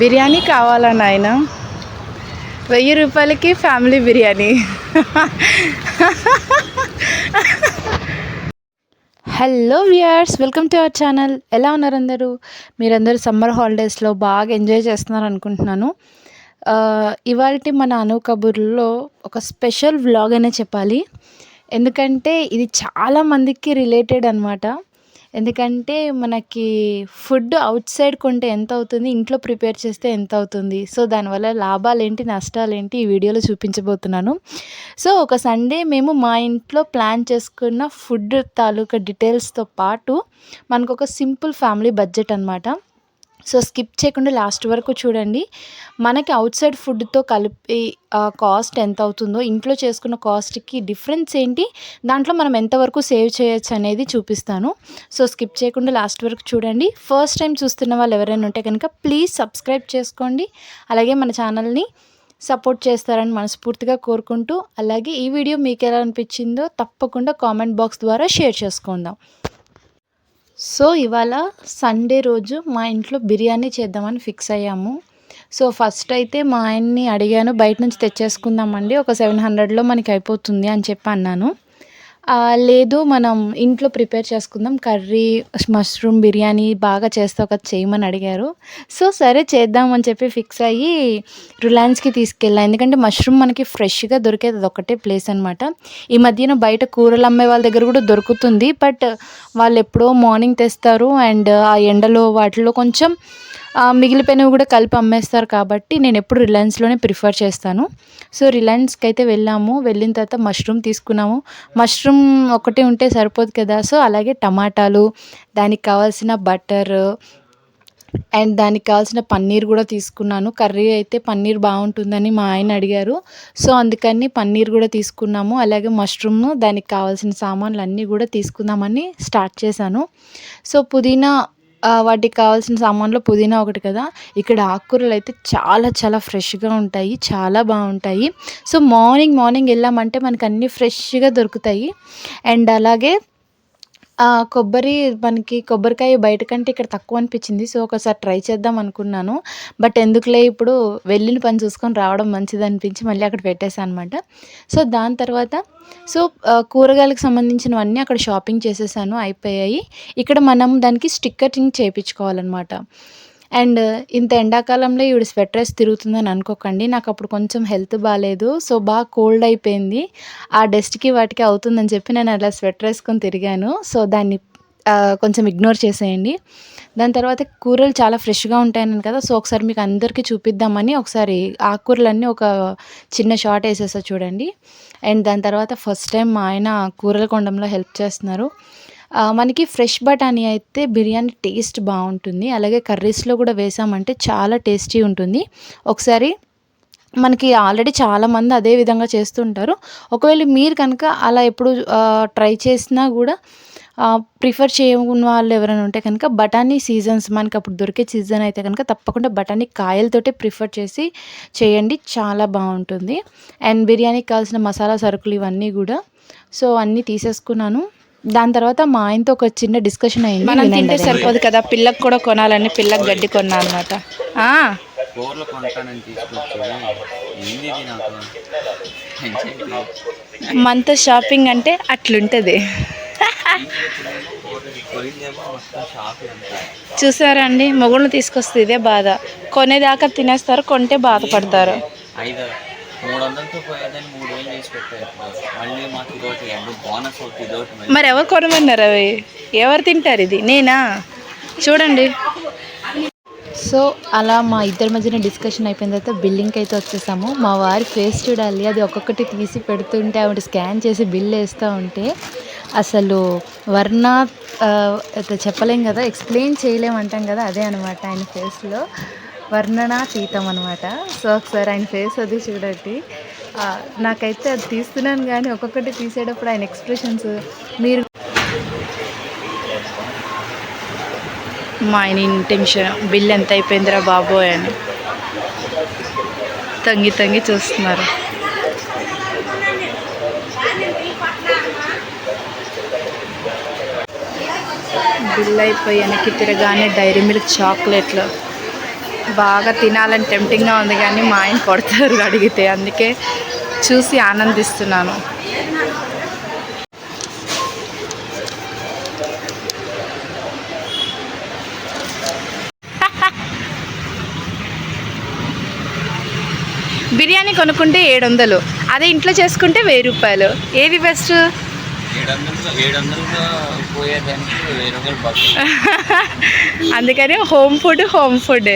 బిర్యానీ కావాలా నాయన? వెయ్యి రూపాయలకి family biryani. Hello viewers welcome to our channel. ఎలా ఉన్నారు అందరూ? మీరందరూ సమ్మర్ హాలిడేస్లో బాగా ఎంజాయ్ చేస్తున్నారు అనుకుంటున్నాను. ఇవాళ మన అను కబుర్లో ఒక స్పెషల్ వ్లాగ్ అనే చెప్పాలి. ఎందుకంటే ఇది చాలా మందికి రిలేటెడ్ అనమాట ఎందుకంటే మనకి ఫుడ్ అవుట్ సైడ్ కొంటే ఎంత అవుతుంది ఇంట్లో ప్రిపేర్ చేస్తే ఎంత అవుతుంది సో దానివల్ల లాభాలు ఏంటి నష్టాలు ఏంటి ఈ వీడియోలో చూపించబోతున్నాను. సో ఒక సండే మేము మా ఇంట్లో ప్లాన్ చేసుకున్న ఫుడ్ తాలూకా డీటెయిల్స్తో పాటు మనకు ఒక సింపుల్ ఫ్యామిలీ బడ్జెట్ అనమాట సో స్కిప్ చేయకుండా లాస్ట్ వరకు చూడండి. మనకి అవుట్ సైడ్ ఫుడ్తో కలిపి కాస్ట్ ఎంత అవుతుందో ఇంట్లో చేసుకున్న కాస్ట్కి డిఫరెన్స్ ఏంటి దాంట్లో మనం ఎంతవరకు సేవ్ చేయొచ్చు అనేది చూపిస్తాను. సో స్కిప్ చేయకుండా లాస్ట్ వరకు చూడండి. ఫస్ట్ టైం చూస్తున్న వాళ్ళు ఎవరైనా ఉంటే కనుక ప్లీజ్ సబ్స్క్రైబ్ చేసుకోండి. అలాగే మన ఛానల్ని సపోర్ట్ చేస్తారని మనస్ఫూర్తిగా కోరుకుంటూ అలాగే ఈ వీడియో మీకు ఎలా అనిపించిందో తప్పకుండా కామెంట్ బాక్స్ ద్వారా షేర్ చేసుకుందాం. సో ఇవాళ సండే రోజు మా ఇంట్లో బిర్యానీ చేద్దామని ఫిక్స్ అయ్యాము. సో ఫస్ట్ అయితే మా ఆయన్ని అడిగాను బయట నుంచి తెచ్చేసుకుందామండి ఒక సెవెన్ హండ్రెడ్లో మనకి అయిపోతుంది అని చెప్పి అన్నాను. లేదు మనం ఇంట్లో ప్రిపేర్ చేసుకుందాం. కర్రీ మష్రూమ్ బిర్యానీ బాగా చేస్తావు కదా చేయమని అడిగారు. సో సరే చేద్దామని చెప్పి ఫిక్స్ అయ్యి రిలయన్స్కి తీసుకెళ్ళాను ఎందుకంటే మష్రూమ్ మనకి ఫ్రెష్గా దొరికేది అది ఒకటే ప్లేస్ అనమాట ఈ మధ్యన బయట కూరలు అమ్మే వాళ్ళ దగ్గర కూడా దొరుకుతుంది. బట్ వాళ్ళు ఎప్పుడో మార్నింగ్ తెస్తారు. అండ్ ఆ ఎండలో వాటిలో కొంచెం మిగిలిపోయినవి కూడా కలిపి అమ్మేస్తారు కాబట్టి నేను ఎప్పుడు రిలయన్స్లోనే ప్రిఫర్ చేస్తాను. సో రిలయన్స్కి అయితే వెళ్ళాము. వెళ్ళిన తర్వాత మష్రూమ్ తీసుకున్నాము. మష్రూమ్ ఒకటి ఉంటే సరిపోదు కదా. సో అలాగే టమాటాలు దానికి కావాల్సిన బటర్ అండ్ దానికి కావాల్సిన పన్నీర్ కూడా తీసుకున్నాను. కర్రీ అయితే పన్నీర్ బాగుంటుందని మా ఆయన అడిగారు. సో అందుకని పన్నీర్ కూడా తీసుకున్నాము. అలాగే మష్రూమ్ దానికి కావాల్సిన సామాన్లు అన్నీ కూడా తీసుకుందామని స్టార్ట్ చేశాను. సో పుదీనా వాటికి కావాల్సిన సామాన్లో పుదీనా ఒకటి కదా. ఇక్కడ ఆకుకూరలు అయితే చాలా చాలా ఫ్రెష్గా ఉంటాయి చాలా బాగుంటాయి. సో మార్నింగ్ మార్నింగ్ వెళ్ళామంటే మనకు అన్నీ ఫ్రెష్గా దొరుకుతాయి. అండ్ అలాగే కొబ్బరి మనకి కొబ్బరికాయ బయట కంటే ఇక్కడ తక్కువ అనిపించింది. సో ఒకసారి ట్రై చేద్దాం అనుకున్నాను. బట్ ఎందుకులే ఇప్పుడు వెళ్ళిన పని చూసుకొని రావడం మంచిది అనిపించి మళ్ళీ అక్కడ పెట్టేశాను అనమాట సో దాని తర్వాత సో కూరగాయలకు సంబంధించినవన్నీ అక్కడ షాపింగ్ చేసేసాను. అయిపోయాయి. ఇక్కడ మనం దానికి స్టిక్కరింగ్ చేయించుకోవాలన్నమాట అండ్ ఇంత ఎండాకాలంలో ఈవిడ స్వెటర్ వేసి తిరుగుతుందని అనుకోకండి. నాకు అప్పుడు కొంచెం హెల్త్ బాగాలేదు సో బాగా కోల్డ్ అయిపోయింది. ఆ డస్ట్కి వాటికి అవుతుందని చెప్పి నేను అలా స్వెటర్ వేసుకొని తిరిగాను. సో దాన్ని కొంచెం ఇగ్నోర్ చేసేయండి. దాని తర్వాత కూరలు చాలా ఫ్రెష్గా ఉంటాయని కదా. సో ఒకసారి మీకు అందరికీ చూపిద్దామని ఒకసారి ఆకుకూరలన్నీ ఒక చిన్న షార్ట్ వేసేసా చూడండి. అండ్ దాని తర్వాత ఫస్ట్ టైం మా ఆయన కూరల కొండంలో హెల్ప్ చేస్తున్నారు. మనకి ఫ్రెష్ బఠానీ అయితే బిర్యానీ టేస్ట్ బాగుంటుంది. అలాగే కర్రీస్లో కూడా వేసామంటే చాలా టేస్టీ ఉంటుంది. ఒకసారి మనకి ఆల్రెడీ చాలామంది అదే విధంగా చేస్తుంటారు. ఒకవేళ మీరు కనుక అలా ఎప్పుడు ట్రై చేసినా కూడా ప్రిఫర్ చేయకున్న వాళ్ళు ఎవరైనా ఉంటే కనుక బఠానీ సీజన్స్ మనకి అప్పుడు దొరికే సీజన్ అయితే కనుక తప్పకుండా బఠానీ కాయలతోటే ప్రిఫర్ చేసి చేయండి. చాలా బాగుంటుంది. అండ్ బిర్యానీకి కావాల్సిన మసాలా సరుకులు ఇవన్నీ కూడా. సో అన్నీ తీసేసుకున్నాను. దాని తర్వాత మా ఆయనతో ఒక చిన్న డిస్కషన్ అయింది మనం తింటే సరిపోదు కదా పిల్లకి కూడా కొనాలని పిల్లకి గడ్డి కొన్నా అనమాట మంత్ షాపింగ్ అంటే అట్లుంటుంది. చూసారా అండి మొగుళ్ళు తీసుకొస్తే ఇదే బాధ. కొనేదాకా తినేస్తారు కొంటే బాధపడతారు. మరి ఎవరు కొనమన్నారు అవి? ఎవరు తింటారు ఇది? నేనా? చూడండి. సో అలా మా ఇద్దరి మధ్యన డిస్కషన్ అయిపోయిన తర్వాత బిల్లింగ్కి అయితే వచ్చేసాము. మా వారి ఫేస్ చూడాలి. అది ఒక్కొక్కటి తీసి పెడుతుంటే ఆవిడ స్కాన్ చేసి బిల్ వేస్తూ ఉంటే అసలు వర్ణ చెప్పలేం కదా ఎక్స్ప్లెయిన్ చేయలేము అంటాం కదా అదే అనమాట ఆయన ఫేస్లో వర్ణనాతీతం అనమాట సో ఒకసారి ఆయన ఫేస్ అది చూడండి. నాకైతే అది తీస్తున్నాను కానీ ఒక్కొక్కటి తీసేటప్పుడు ఆయన ఎక్స్ప్రెషన్స్ మీరు మా ఆయన ఇంటెన్షన్ బిల్ ఎంత అయిపోయిందిరా బాబోయ్ అని. తంగి తంగి చూస్తున్నారు. బిల్ అయిపోయి వెనక్కి తిరగానే డైరీ మిల్క్ చాక్లెట్లు బాగా తినాలని టెంప్టింగ్గా ఉంది కానీ మా ఆయన కొడతారు అడిగితే. అందుకే చూసి ఆనందిస్తున్నాను. బిర్యానీ కొనుక్కుంటే ఏడు వందలు అదే ఇంట్లో చేసుకుంటే వెయ్యి రూపాయలు. ఏది బెస్ట్ అందుకని హోమ్ ఫుడ్ హోమ్ ఫుడ్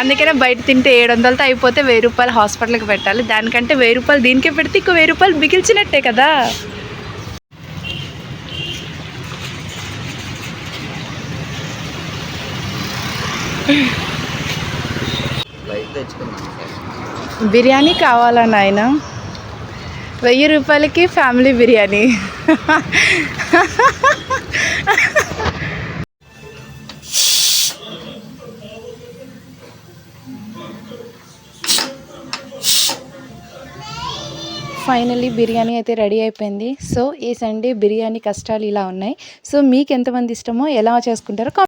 అందుకనే బయట తింటే ఏడు వందలతో అయిపోతే వెయ్యి రూపాయలు హాస్పిటల్కి పెట్టాలి. దానికంటే వెయ్యి రూపాయలు దీనికే పెడితే ఇంకో వెయ్యి రూపాయలు మిగిల్చినట్టే కదా. బిర్యానీ కావాలా నాయన? వెయ్యి రూపాయలకి ఫ్యామిలీ బిర్యానీ. ఫైనల్లీ బిర్యానీ అయితే రెడీ అయిపోయింది. సో ఈ సండే బిర్యానీ కష్టాలు ఇలా ఉన్నాయి. సో మీకు ఎంతమంది ఇష్టమో ఎలా చేసుకుంటారో